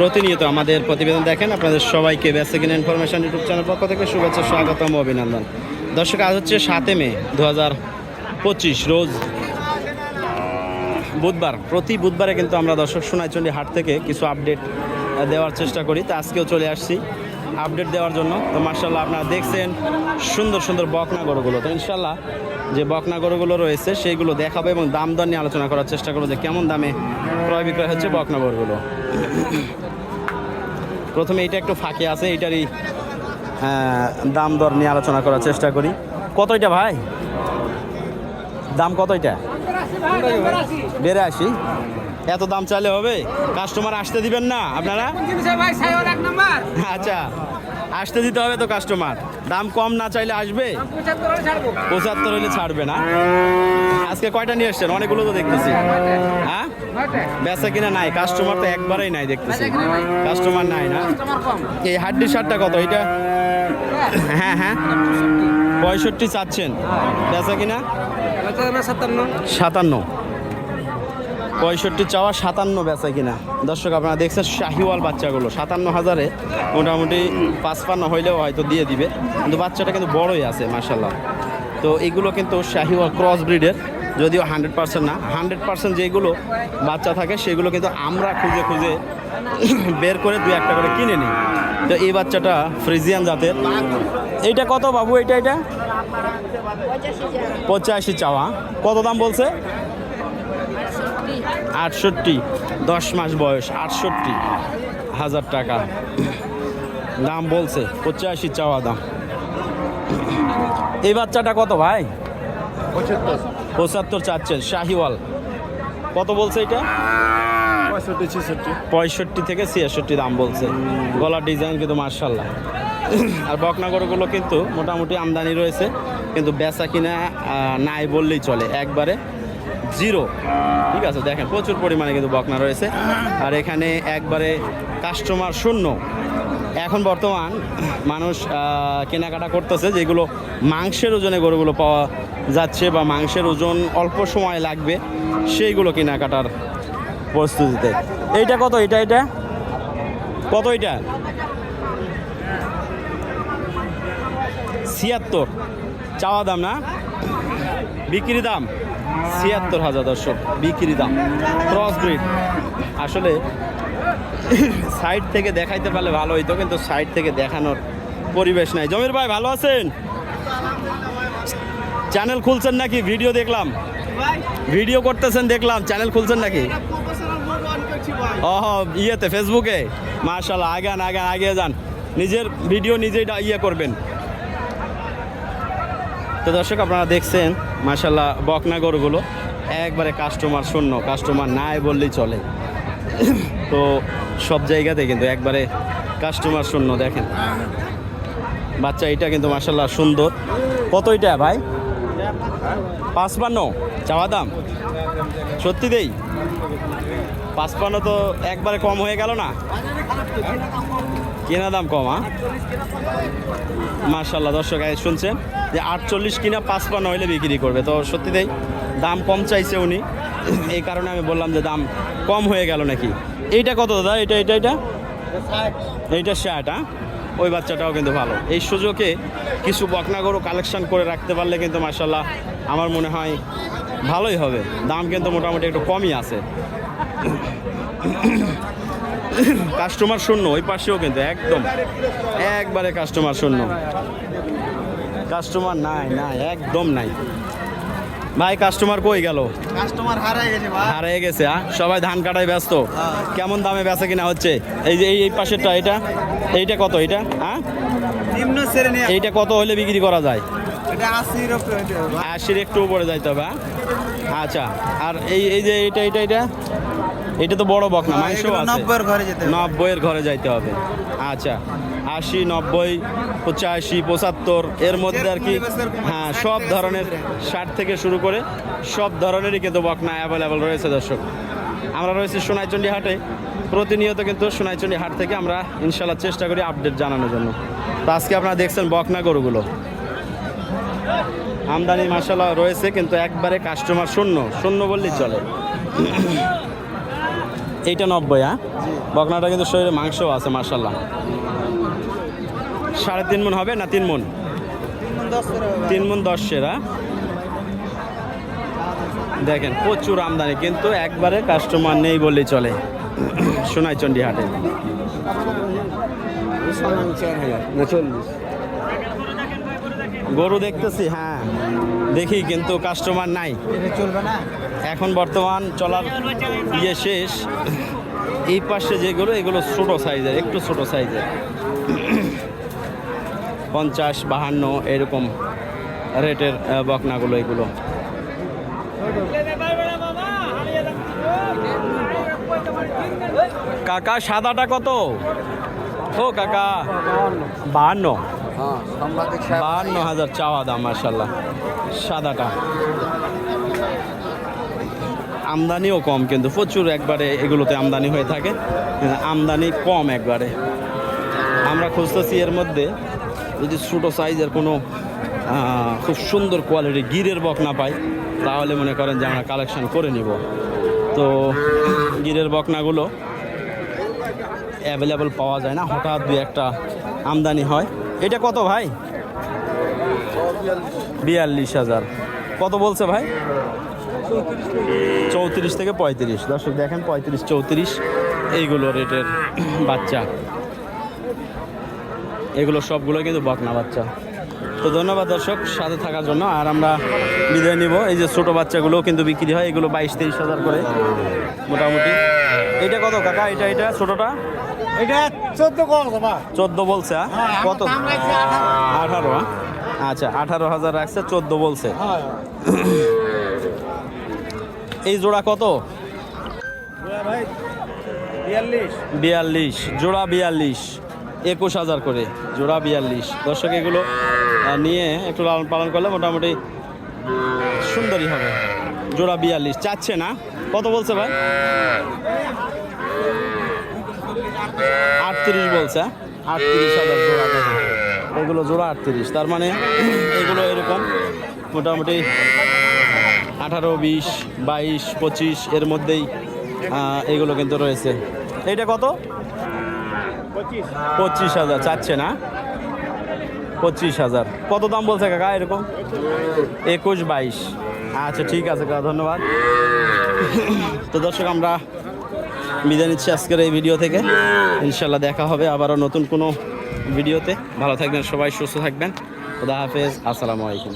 প্রতিনিয়ত আমাদের প্রতিবেদন দেখেন, আপনাদের সবাইকে বেসিক ইনফরমেশন ইউটিউব চ্যানেল পক্ষ থেকে শুভেচ্ছা, স্বাগতম, অভিনন্দন। দর্শক, আজ হচ্ছে সাতে মে দু হাজার পঁচিশ, রোজ বুধবার। প্রতি বুধবারে কিন্তু আমরা দর্শক সোনাইচন্ডী হাট থেকে কিছু আপডেট দেওয়ার চেষ্টা করি। তো আজকেও চলে আসছি। আপডেট দেওয়ার জন্য। তো মার্শাল্লাহ আপনারা দেখছেন সুন্দর সুন্দর বকনা গরুগুলো তো ইনশাল্লাহ যে বকনা গরুগুলো রয়েছে, সেইগুলো দেখাবো এবং দাম দর নিয়ে আলোচনা করার চেষ্টা করব যে কেমন দামে ক্রয় বিক্রয় হচ্ছে বকনা গরুগুলো প্রথমে এটা একটু ফাঁকে আছে, এটারই দাম দর নিয়ে আলোচনা করার চেষ্টা করি। কত এটা ভাই? দাম কত এটা? বেড়ে আসি এত দাম চাইলে হবে? কাস্টমার আসতে দিবেন না আপনারা? আচ্ছা আসতে দিতে হবে তো কাস্টমার দাম কম না চাইলে আসবে? পঁচাত্তর হলে ছাড়বো। না? আজকে কয়টা নিয়ে এসছেন অনেকগুলো তো দেখতেছি। হ্যাঁ? বেচা কিনা নাই কাস্টমার তো একবারেই নাই দেখতেছি। কাস্টমার নাই। না? এই হাড্ডি শার্টটা কত? এটা হ্যাঁ। হ্যাঁ পঁয়ষট্টি চাচ্ছেন। বেচা কিনা সাতান্ন। সাতান্ন। পঁয়ষট্টি চাওয়া সাতান্ন বেচা কিনা। দর্শক, আপনারা দেখছেন শাহিওয়াল বাচ্চাগুলো। সাতান্ন হাজারে মোটামুটি পাঁচপান্ন হইলেও হয়তো দিয়ে দিবে। কিন্তু বাচ্চাটা কিন্তু বড়ই আছে মার্শাল্লাহ তো এগুলো কিন্তু শাহিওয়াল ক্রস ব্রিডের যদিও হান্ড্রেড পার্সেন্ট না। হান্ড্রেড পার্সেন্ট যেগুলো বাচ্চা থাকে, সেগুলো কিন্তু আমরা খুঁজে খুঁজে বের করে দু একটা করে কিনে নিই। তো এই বাচ্চাটা ফ্রিজিয়ান জাতের। এইটা কত বাবু? এটা এটা পঁচাশি চাওয়া। কত দাম বলছে? আটষট্টি দশ মাস বয়স আটষট্টি হাজার টাকা। দাম বলছে পঁচাশি চাওয়া দাম। এই বাচ্চাটা কত ভাই? পঁচাত্তর। চাচ্ছেন শাহিওয়াল। কত বলছে এটা? পঁয়ষট্টি থেকে ছিয়াষট্টি দাম বলছে। গলার ডিজাইন কিন্তু মার্শাল্লাহ আর বকনাগরগুলো কিন্তু মোটামুটি আমদানি রয়েছে কিন্তু বেচা কিনা নাই বললেই চলে একবারে। জিরো। ঠিক আছে, দেখেন, প্রচুর পরিমাণে কিন্তু বকনা রয়েছে। আর এখানে একবারে কাস্টমার শূন্য। এখন বর্তমান মানুষ কেনাকাটা করতেছে যেগুলো মাংসের ওজনে গরুগুলো পাওয়া যাচ্ছে বা মাংসের ওজন অল্প সময় লাগবে, সেইগুলো কেনাকাটার প্রস্তুতিতে। এইটা কত? এটা এটা কত এটা ছিয়াত্তর। চাওয়া দাম না? বিক্রি দাম ছিয়াত্তর হাজার দর্শক, বিক্রি দাম। ক্রস ব্রিড আসলে সাইড থেকে দেখাইতে পারলে ভালো হইতো, কিন্তু সাইড থেকে দেখানোর পরিবেশ নাই। জমির ভাই, ভালো আছেন? চ্যানেল খুলছেন নাকি? ভিডিও দেখলাম। ভিডিও করতেছেন, দেখলাম। চ্যানেল খুলছেন নাকি? ও ইয়েতে ফেসবুকে মার্শাল আগান আগান আগে যান। নিজের ভিডিও নিজেই ইয়ে করবেন। তো দর্শক, আপনারা দেখছেন মার্শাল্লাহ বকনা গরুগুলো একবারে কাস্টমার শূন্য কাস্টমার নাই বললেই চলে। তো সব জায়গাতে কিন্তু একবারে কাস্টমার শূন্য, দেখেন। বাচ্চা, এটা কিন্তু মার্শাল্লাহ সুন্দর। কত এটা ভাই? পাঁচপান্ন, চাওয়া দাম? সত্যি দেই? পাঁচপান্ন তো একবারে কম হয়ে গেল না? কেনা দাম কম হ্যাঁ? মার্শাল্লাহ দর্শক শুনছেন যে আটচল্লিশ কিনা পাঁচপান্ন হইলে বিক্রি করবে। তো সত্যি দেই, দাম কম চাইছে উনি। এই কারণে আমি বললাম যে দাম কম হয়ে গেল নাকি। এইটা কত দাদা? এটা এটা এটা এইটা ষাট হ্যাঁ? ওই বাচ্চাটাও কিন্তু ভালো। এই সুযোগে কিছু বকনা গরু কালেকশন করে রাখতে পারলে কিন্তু মার্শাল্লাহ আমার মনে হয় ভালোই হবে। দাম কিন্তু মোটামুটি একটু কমই আছে। কাস্টমার শূন্য ওই পাশেও কিন্তু একদম একবারে কাস্টমার শূন্য। কাস্টমার নাই নাই একদম নাই। ভাই কাস্টমার কই গেল? কাস্টমার হারাই গেছে ভাই। হারিয়ে গেছে হ্যাঁ সবাই ধান কাটায় ব্যস্ত। কেমন দামে বেচা কিনা হচ্ছে? এই যে এই পাশেরটা এটা? এইটা কত এটা? হ্যাঁ নিম্ন শ্রেণি। এইটা কত হলে বিক্রি করা যায়? এটা আশির উপরে হবে ভাই। আশির একটু উপরে যাইতে হবে হ্যাঁ? আচ্ছা আর এই এই যে এইটা এটা এটা এটা তো বড় বক না মাংস নব্বইয়ের ঘরে যেতে নব্বইয়ের ঘরে যাইতে হবে। আচ্ছা আশি নব্বই পঁচাশি পঁচাত্তর এর মধ্যে আর কি হ্যাঁ সব ধরনের ষাট থেকে শুরু করে সব ধরনেরই কিন্তু বকনা অ্যাভেলেবেল রয়েছে দর্শক। আমরা রয়েছি সোনাইচন্ডী হাটে। প্রতিনিয়ত কিন্তু সোনাইচন্ডী হাট থেকে আমরা ইনশাল্লাহ চেষ্টা করি আপডেট জানানোর জন্য। তো আজকে আপনারা দেখছেন বকনা গরুগুলো। আমদানি মাসাল্লাহ রয়েছে কিন্তু একবারে কাস্টমার শূন্য শূন্য বললেই চলে। এইটা নব্বই হ্যাঁ? বকনাটা কিন্তু শরীরে মাংসও আছে মার্শাল্লাহ সাড়ে তিন মন হবে না তিন মন। তিন মন দশ সেরা দেখেন প্রচুর আমদানি কিন্তু একবারে কাস্টমার নেই বললেই চলে। সোনাইচন্ডী হাটে গরু দেখতেছি হ্যাঁ। দেখি, কিন্তু কাস্টমার নাই। এখন বর্তমান চলার ইয়ে শেষ। এই পাশে যেগুলো, এগুলো ছোটো সাইজের একটু ছোটো সাইজের পঞ্চাশ, বাহান্ন, এরকম রেটের বকনাগুলো এগুলো। কাকা, সাদাটা কত? ও, কাকা, বাহান্ন। বাহান্ন হাজার চাওয়া দাম মার্শাল্লাহ সাদাটা। আমদানিও কম কিন্তু প্রচুর একবারে এগুলোতে আমদানি হয়ে থাকে। আমদানি কম একবারে। আমরা খুঁজতেছি এর মধ্যে যদি ছোটো সাইজের কোনো খুব সুন্দর কোয়ালিটি গিরের বক না পাই, তাহলে মনে করেন যে আমরা কালেকশন করে নিব। তো গিরের বকনাগুলো অ্যাভেলেবল পাওয়া যায় না। হঠাৎ দু একটা আমদানি হয়। এটা কত ভাই? বিয়াল্লিশ হাজার। কত বলছে ভাই? চৌত্রিশ থেকে পঁয়ত্রিশ। দর্শক, দেখেন পঁয়ত্রিশ, চৌত্রিশ। এইগুলো রেটের বাচ্চা। এগুলো সবগুলো কিন্তু বকনা বাচ্চা। তো ধন্যবাদ দর্শক, সাথে থাকার জন্য। আর আমরা বিদায় নিব। এই যে ছোট বাচ্চাগুলো কিন্তু বিক্রি হয়। এগুলো বাইশ, তেইশ হাজার করে। মোটামুটি। এটা কত কাকা? এটা এটা ছোটটা? এটা চোদ্দ কল বাবা চোদ্দ বলছে হ্যাঁ? কত? আঠারো। হ্যাঁ? আচ্ছা আঠারো হাজার রাখছে চোদ্দ বলছে। এই জোড়া কত? ভাই বিয়াল্লিশ। বিয়াল্লিশ জোড়া বিয়াল্লিশ একুশ হাজার করে জোড়া বিয়াল্লিশ। দর্শক এগুলো নিয়ে একটু লালন পালন করলে মোটামুটি সুন্দরই হবে। জোড়া বিয়াল্লিশ চাচ্ছে না? কত বলছে ভাই? আটত্রিশ বলছে হ্যাঁ? আটত্রিশ হাজার জোড়া এগুলো জোড়া আটত্রিশ, তার মানে এগুলো এরকম মোটামুটি আঠারো, বিশ, বাইশ, পঁচিশ, এর মধ্যেই এগুলো কিন্তু রয়েছে। এইটা কত? পঁচিশ হাজার, চাচ্ছে না? পঁচিশ হাজার। কত দাম বলছে কাকা এরকম? একুশ, বাইশ। আচ্ছা ঠিক আছে কাকা, ধন্যবাদ। তো দর্শক, আমরা বিদায় নিচ্ছি আজকের এই ভিডিও থেকে। ইনশাল্লাহ দেখা হবে আবারও নতুন কোনো ভিডিওতে। ভালো থাকবেন সবাই, সুস্থ থাকবেন। খুদা হাফেজ, আসসালামু আলাইকুম।